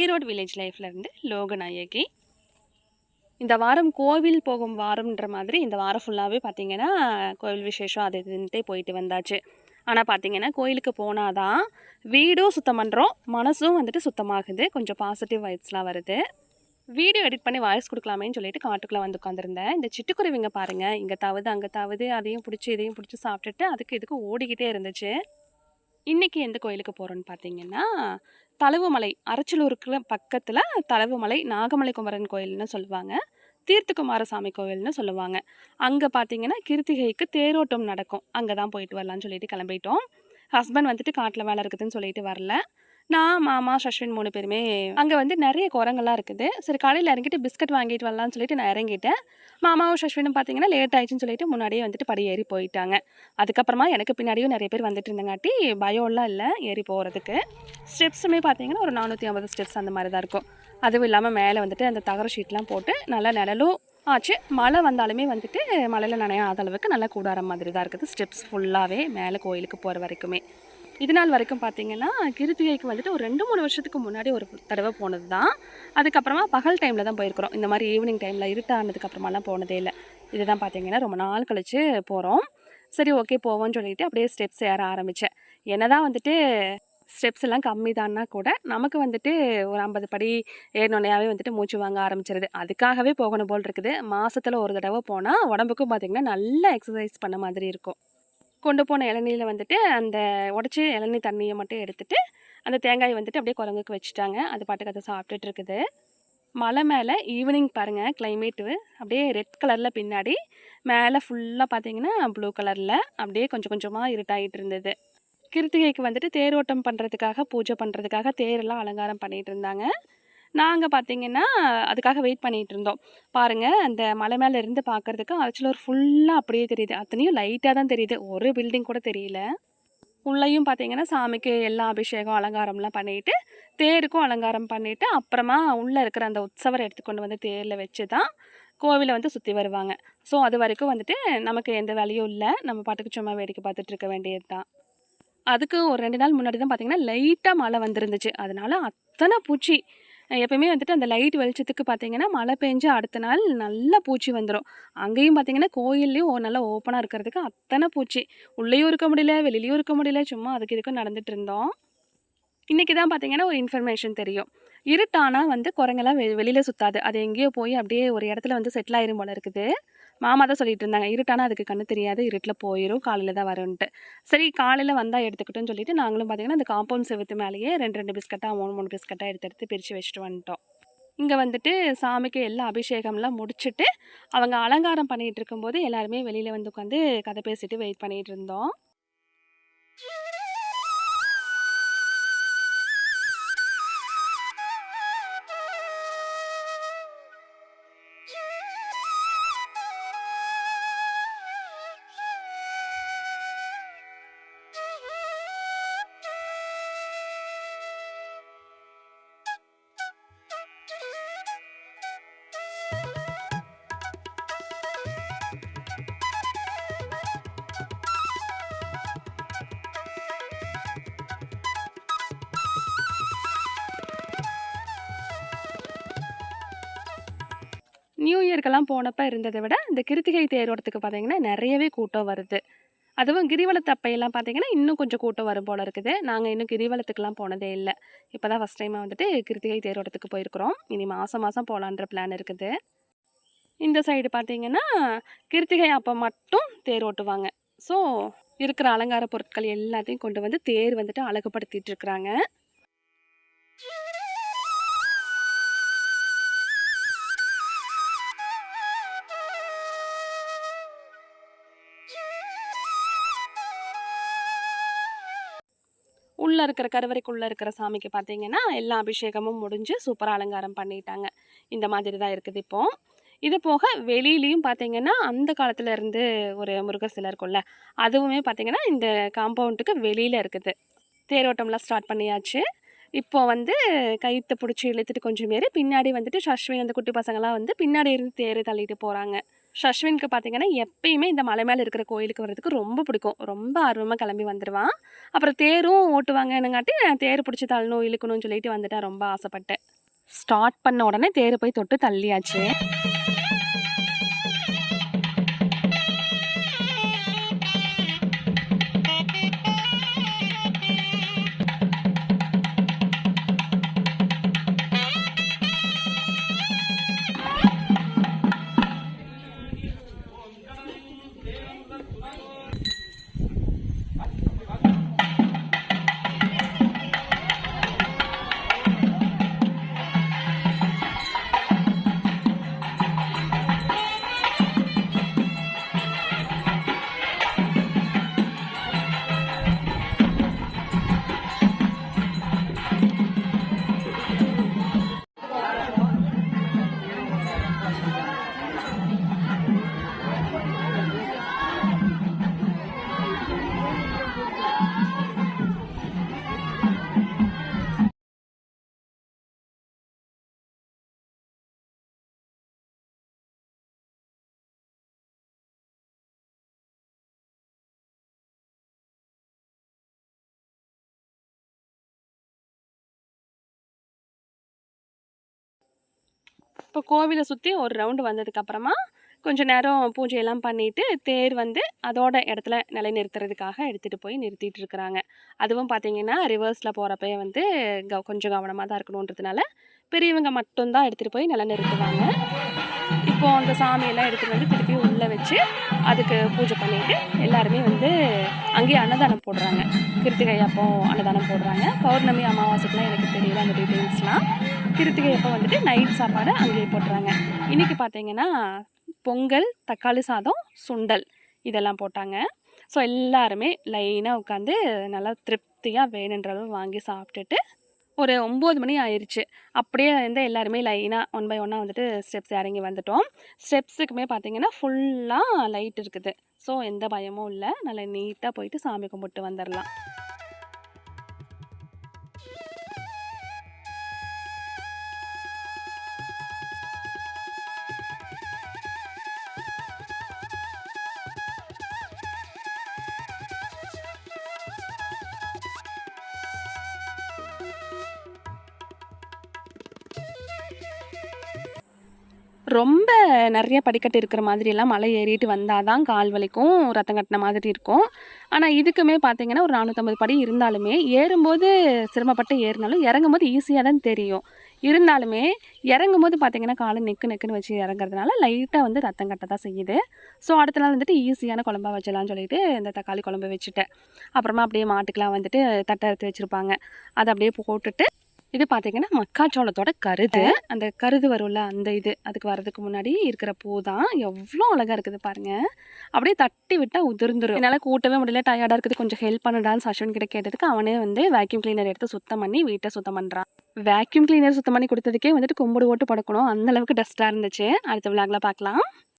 Erode village லைஃப்லேருந்து Loganayaki. இந்த வாரம் கோவில் போகும் வாரம்ன்ற மாதிரி இந்த வாரம் ஃபுல்லாகவே பார்த்திங்கன்னா கோவில் விசேஷம் அது இதுன்ட்டே போயிட்டு வந்தாச்சு. ஆனால் பார்த்தீங்கன்னா கோயிலுக்கு போனாதான் வீடும் சுத்தம் பண்ணுறோம் மனசும் வந்துட்டு சுத்தமாகுது கொஞ்சம் பாசிட்டிவ் வைப்ஸ்லாம் வருது. வீடியோ எடிட் பண்ணி வாய்ஸ் கொடுக்கலாமேன்னு சொல்லிட்டு காட்டுக்குள்ளே வந்து உட்காந்துருந்தேன் இந்த சிட்டுக்குருவிங்க பாருங்கள் இங்கே தவுது அங்கே தவுது அதையும் பிடிச்சி இதையும் பிடிச்சி சாப்பிட்டுட்டு அதுக்கு இதுக்கு ஓடிக்கிட்டே இருந்துச்சு. இன்றைக்கி எந்த கோயிலுக்கு போகிறோன்னு பார்த்தீங்கன்னா தளவுமலை அரச்சலூருக்கு பக்கத்தில் தளவுமலை நாகமலை குமரன் கோயில்னு சொல்லுவாங்க. தீர்த்துக்குமாரசாமி கோவில்னு சொல்லுவாங்க. அங்கே பார்த்தீங்கன்னா கிருத்திகைக்கு தேரோட்டம் நடக்கும். அங்கே தான் போயிட்டு வரலான்னு சொல்லிட்டு கிளம்பிட்டோம். ஹஸ்பண்ட் வந்துட்டு காட்டில் வேலை இருக்குதுன்னு சொல்லிட்டு வரல. நான் மாமா சஷ்வின் மூணு பேருமே அங்கே வந்து நிறைய குரங்கள்லாம் இருக்குது. சரி காலையில் இறங்கிட்டு பிஸ்கட் வாங்கிட்டு வரலாம்னு சொல்லிட்டு நான் இறங்கிட்டேன். மாமாவும் சஷ்வினும் பார்த்தீங்கன்னா லேட் ஆயிடுச்சுன்னு சொல்லிட்டு முன்னாடியே வந்துட்டு படி ஏறி போயிட்டாங்க. அதுக்கப்புறமா எனக்கு பின்னாடியும் நிறைய பேர் வந்துட்டு இருந்தங்காட்டி பயம்லாம் இல்லை ஏறி போகிறதுக்கு ஸ்டெப்ஸுமே பார்த்தீங்கன்னா ஒரு நானூற்றி ஐம்பது ஸ்டெப்ஸ் அந்த மாதிரி தான் இருக்கும். அதுவும் இல்லாமல் மேலே வந்துட்டு அந்த தகர ஷீட்லாம் போட்டு நல்லா நிழலும் ஆச்சு. மழை வந்தாலுமே வந்துட்டு மழையில் நனையாத அளவுக்கு நல்லா கூடார மாதிரி தான் இருக்குது. ஸ்டெப்ஸ் ஃபுல்லாகவே மேலே கோயிலுக்கு போகிற வரைக்குமே. இது நாள் வரைக்கும் பார்த்தீங்கன்னா கிருத்திகைக்கு வந்துட்டு ஒரு ரெண்டு மூணு வருஷத்துக்கு முன்னாடி ஒரு தடவை போனது தான் அதுக்கப்புறமா பகல் டைமில் தான் போயிருக்கிறோம். இந்த மாதிரி ஈவினிங் டைமில் இருட்டானதுக்கப்புறமாலாம் போனதே இல்லை. இதுதான் பார்த்தீங்கன்னா ரொம்ப நாள் கழித்து போகிறோம் சரி ஓகே போவோம்னு சொல்லிட்டு அப்படியே ஸ்டெப்ஸ் ஏற ஆரம்பித்தேன் என்னதான் வந்துட்டு ஸ்டெப்ஸ் எல்லாம் கம்மி தான்னா கூட நமக்கு வந்துட்டு ஒரு ஐம்பது படி ஏறினோனையாவே வந்துட்டு மூச்சு வாங்க ஆரம்பிச்சிருது. அதுக்காகவே போகணும் போல் இருக்குது. மாதத்தில் ஒரு தடவை போனால் உடம்புக்கும் பார்த்திங்கன்னா நல்ல எக்ஸசைஸ் பண்ண மாதிரி இருக்கும். கொண்டு போன இளநீரில் வந்துட்டு அந்த உடச்சி இளநீ தண்ணியை மட்டும் எடுத்துட்டு அந்த தேங்காயை வந்துட்டு அப்படியே குரங்குக்கு வச்சுட்டாங்க. அது பாட்டுக்கு அதை சாப்பிட்டுட்டு இருக்குது. மலை மேலே ஈவினிங் பாருங்கள் கிளைமேட்டு அப்படியே ரெட் கலரில் பின்னாடி மேலே ஃபுல்லாக பார்த்தீங்கன்னா ப்ளூ கலரில் அப்படியே கொஞ்சம் கொஞ்சமாக இருட்டாகிட்டு இருந்தது. கிருத்திகைக்கு வந்துட்டு தேரோட்டம் பண்ணுறதுக்காக பூஜை பண்ணுறதுக்காக தேரெல்லாம் அலங்காரம் பண்ணிகிட்டு இருந்தாங்க. நாங்கள் பார்த்தீங்கன்னா அதுக்காக வெயிட் பண்ணிகிட்டு இருந்தோம். பாருங்கள் அந்த மலை மேலே இருந்து பார்க்குறதுக்கு அரச்சலூர் ஃபுல்லாக அப்படியே தெரியுது. அத்தனையும் லைட்டாக தான் தெரியுது. ஒரு பில்டிங் கூட தெரியல. உள்ளேயும் பார்த்தீங்கன்னா சாமிக்கு எல்லா அபிஷேகம் அலங்காரம்லாம் பண்ணிவிட்டு தேருக்கும் அலங்காரம் பண்ணிவிட்டு அப்புறமா உள்ளே இருக்கிற அந்த உற்சவரை எடுத்துக்கொண்டு வந்து தேரில் வச்சு தான் கோவிலை வந்து சுற்றி வருவாங்க. ஸோ அது வரைக்கும் வந்துட்டு நமக்கு எந்த வேலையும் இல்லை. நம்ம பாட்டுக்கு சும்மா வேடிக்கை பார்த்துட்டு இருக்க வேண்டியது தான் அதுக்கு ஒரு ரெண்டு நாள் முன்னாடி தான் பார்த்தீங்கன்னா லைட்டாக மழை வந்துருந்துச்சு. அதனால அத்தனை பூச்சி எப்போயுமே வந்துட்டு அந்த லைட் வெளிச்சத்துக்கு பார்த்தீங்கன்னா மழை பெஞ்சு அடுத்த நாள் நல்ல பூச்சி வந்துடும் அங்கேயும் பார்த்தீங்கன்னா கோயில்லையும் நல்லா ஓப்பனாக இருக்கிறதுக்கு அத்தனை பூச்சி. உள்ளேயும் இருக்க முடியல வெளிலையும் இருக்க முடியல சும்மா அதுக்கு இதுக்கும் நடந்துட்டு இருந்தோம். இன்றைக்கி தான் பார்த்தீங்கன்னா ஒரு இன்ஃபர்மேஷன் தெரியும். இருட்டானால் வந்து குரங்கெல்லாம் வெ வெளியில் சுற்றாது அது எங்கேயோ போய் அப்படியே ஒரு இடத்துல வந்து செட்டில் ஆயிரும் போல இருக்குது. மாமா தான் சொல்லிட்டு இருந்தாங்க. இருட்டானா அதுக்கு கண்ணு தெரியாது. இருட்டில் போயிடும் காலையில் தான் வரும்ன்ட்டு. சரி காலையில் வந்தால் எடுத்துக்கிட்டோன்னு சொல்லிட்டு நாங்களும் பார்த்தீங்கன்னா அந்த காம்பவுண்ட் செவத்து மேலேயே ரெண்டு ரெண்டு பிஸ்கட்டாக மூணு மூணு பிஸ்கட்டாக எடுத்து எடுத்து பிரித்து வச்சுட்டு வந்துட்டோம். இங்கே வந்துட்டு சாமிக்கு எல்லா அபிஷேகம்லாம் முடிச்சுட்டு அவங்க அலங்காரம் பண்ணிகிட்டு இருக்கும்போது எல்லாருமே வெளியில் வந்து உட்காந்து கதை பேசிட்டு வெயிட் பண்ணிகிட்டு இருந்தோம். நியூ இயர்க்கெல்லாம் போனப்போ இருந்ததை விட இந்த கிருத்திகை தேரோட்டத்துக்கு பார்த்தீங்கன்னா நிறையவே கூட்டம் வருது. அதுவும் கிரிவலத்து அப்பையெல்லாம் பார்த்தீங்கன்னா இன்னும் கொஞ்சம் கூட்டம் வரும் போல இருக்குது. நாங்கள் இன்னும் கிரிவலத்துக்குலாம் போனதே இல்லை. இப்போ தான் ஃபஸ்ட் டைமாக வந்துட்டு கிருத்திகை தேரோட்டத்துக்கு போயிருக்கிறோம். இனி மாதம் மாதம் போகலான்ற பிளான் இருக்குது. இந்த சைடு பார்த்தீங்கன்னா கிருத்திகை அப்போ மட்டும் தேர் ஓட்டுவாங்க. ஸோ இருக்கிற அலங்கார பொருட்கள் எல்லாத்தையும் கொண்டு வந்து தேர் வந்துட்டு அழகுபடுத்திட்டு இருக்கிறாங்க. உள்ளே இருக்கிற கருவறைக்குள்ளே இருக்கிற சாமிக்கு பார்த்தீங்கன்னா எல்லா அபிஷேகமும் முடிஞ்சு சூப்பராக அலங்காரம் பண்ணிட்டாங்க. இந்த மாதிரி தான் இருக்குது இப்போ. இது போக வெளியிலையும் பார்த்தீங்கன்னா அந்த காலத்தில் இருந்து ஒரு முருகர் சிலை இருக்கும்ல அதுவுமே பார்த்தீங்கன்னா இந்த காம்பவுண்டுக்கு வெளியில் இருக்குது. தேரோட்டம்லாம் ஸ்டார்ட் பண்ணியாச்சு. இப்போ வந்து கயிற்று பிடிச்சி இழுத்துட்டு கொஞ்சம் பேர் பின்னாடி வந்துட்டு சஷ்வி அந்த குட்டி பசங்களாம் வந்து பின்னாடி இருந்து தேர் தள்ளிட்டு போகிறாங்க ஷஷ்வினுக்கு பார்த்தீங்கன்னா எப்பயுமே இந்த மலை மேலே இருக்கிற கோயிலுக்கு வர்றதுக்கு ரொம்ப பிடிக்கும். ரொம்ப ஆர்வமாக கிளம்பி வந்துடுவான் அப்புறம் தேரும் ஓட்டுவாங்கன்னுங்காட்டி தேர் பிடிச்சி தள்ளணும் இழுக்கணும்னு சொல்லிட்டு வந்துட்டேன் ரொம்ப ஆசைப்பட்டேன். ஸ்டார்ட் பண்ண உடனே தேர் போய் தொட்டு தள்ளியாச்சு. இப்போ கோவிலை சுற்றி ஒரு ரவுண்டு வந்ததுக்கப்புறமா கொஞ்சம் நேரம் பூஜையெல்லாம் பண்ணிட்டு தேர் வந்து அதோட இடத்துல நிலைநிறுத்துறதுக்காக எடுத்துகிட்டு போய் நிறுத்திட்டு இருக்கிறாங்க. அதுவும் பார்த்தீங்கன்னா ரிவர்ஸில் போகிறப்பே வந்து க கொஞ்சம் கவனமாக தான் இருக்கணுன்றதுனால பெரியவங்க மட்டும்தான் எடுத்துகிட்டு போய் நிலைநிறுத்துவாங்க. இப்போது அந்த சாமியெல்லாம் எடுத்துகிட்டு வந்து திருப்பி உள்ளே வச்சு அதுக்கு பூஜை பண்ணிட்டு எல்லாருமே வந்து அங்கேயே அன்னதானம் போடுறாங்க. கிருத்திகை அப்போ அன்னதானம் போடுறாங்க. பௌர்ணமி அமாவாசைக்குலாம் எனக்கு தெரியல அந்த டீட்டெயில்ஸ்லாம் கிருத்திகை அப்போ வந்துட்டு நைட் சாப்பாடு அங்கேயே போடுறாங்க இன்றைக்கி பார்த்தீங்கன்னா பொங்கல் தக்காளி சாதம் சுண்டல் இதெல்லாம் போட்டாங்க. ஸோ எல்லாருமே லைனாக உட்காந்து நல்லா திருப்தியாக வேணுன்ற அளவு வாங்கி சாப்பிட்டுட்டு ஒரு ஒம்பது மணி ஆயிடுச்சு அப்படியே வந்து எல்லாருமே லைனாக ஒன் பை ஒன்னாக வந்துட்டு ஸ்டெப்ஸ் இறங்கி வந்துட்டோம். ஸ்டெப்ஸுக்குமே பார்த்தீங்கன்னா ஃபுல்லாக லைட் இருக்குது. ஸோ எந்த பயமும் இல்லை. நல்லா நீட்டாக போயிட்டு சாமி கும்பிட்டு வந்துடலாம். ரொம்ப நிறைய படிக்கட்டு இருக்கிற மாதிரியெல்லாம் மலை ஏறிட்டு வந்தால் தான் கால் வலிக்கும் ரத்தம் கட்டின மாதிரி இருக்கும். ஆனால் இதுக்குமே பார்த்தீங்கன்னா ஒரு நானூற்றம்பது படி இருந்தாலுமே ஏறும்போது சிரமப்பட்டு ஏறினாலும் இறங்கும் போது ஈஸியாக தான் தெரியும். இருந்தாலுமே இறங்கும்போது பார்த்தீங்கன்னா காலை நெக்கு நெக்குன்னு வச்சு இறங்குறதுனால லைட்டாக வந்து ரத்தம் கட்ட தான் செய்யுது. ஸோ அடுத்த நாள் வந்துட்டு ஈஸியான குழம்பா வச்சலாம்னு சொல்லிட்டு இந்த தக்காளி குழம்பு வச்சுட்டேன். அப்புறமா அப்படியே மாட்டுக்கெலாம் வந்துட்டு தட்டை எடுத்து வச்சுருப்பாங்க. அதை அப்படியே போட்டுட்டு இது பார்த்தீங்கன்னா மக்காச்சோளத்தோட கருது. அந்த கருது வரும்ல அந்த இது அதுக்கு வர்றதுக்கு முன்னாடி இருக்கிற பூ தான். எவ்வளோ அழகாக இருக்குது பாருங்க. அப்படியே தட்டி விட்டால் உதிர்ந்துரும். என்னால் கூட்டவே முடியல. டயர்டாக இருக்குது. கொஞ்சம் ஹெல்ப் பண்ணுடான்னு சஷ்வன் கிட்ட கேட்டதுக்கு அவனே வந்து வேக்யூம் கிளீனர் எடுத்து சுத்தம் பண்ணி வீட்டை சுத்தம் பண்ணுறான் வேக்யூம் கிளீனர் சுத்தம் பண்ணி கொடுத்ததுக்கே வந்துட்டு கும்பிடு ஓட்டு படுக்கணும். அந்த அளவுக்கு டஸ்ட்டாக இருந்துச்சு. அடுத்த விழாக்கில் பார்க்கலாம்